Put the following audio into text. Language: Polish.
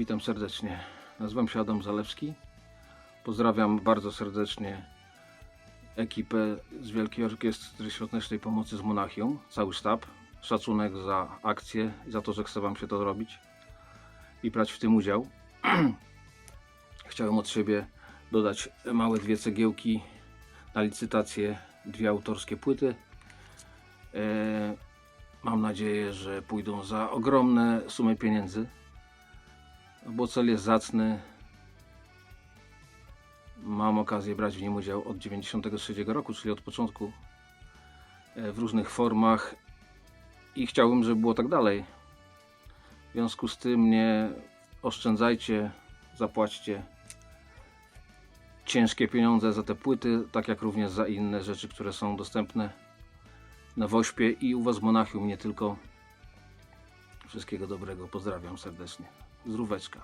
Witam serdecznie. Nazywam się Adam Zalewski. Pozdrawiam bardzo serdecznie ekipę z Wielkiej Orkiestry Świątecznej Pomocy z Monachium, cały sztab. Szacunek za akcję i za to, że chce Wam się to robić i brać w tym udział. Chciałem od siebie dodać małe dwie cegiełki na licytację, dwie autorskie płyty. E, Mam nadzieję, że pójdą za ogromne sumy pieniędzy bo cel jest zacny. Mam okazję brać w nim udział od 93 roku, czyli od początku e, w różnych formach i chciałbym, żeby było tak dalej. W związku z tym nie oszczędzajcie, zapłaćcie ciężkie pieniądze za te płyty, tak jak również za inne rzeczy, które są dostępne na Wośpie i u Was w Monachium, nie tylko. Wszystkiego dobrego, pozdrawiam serdecznie. Zdróweczka.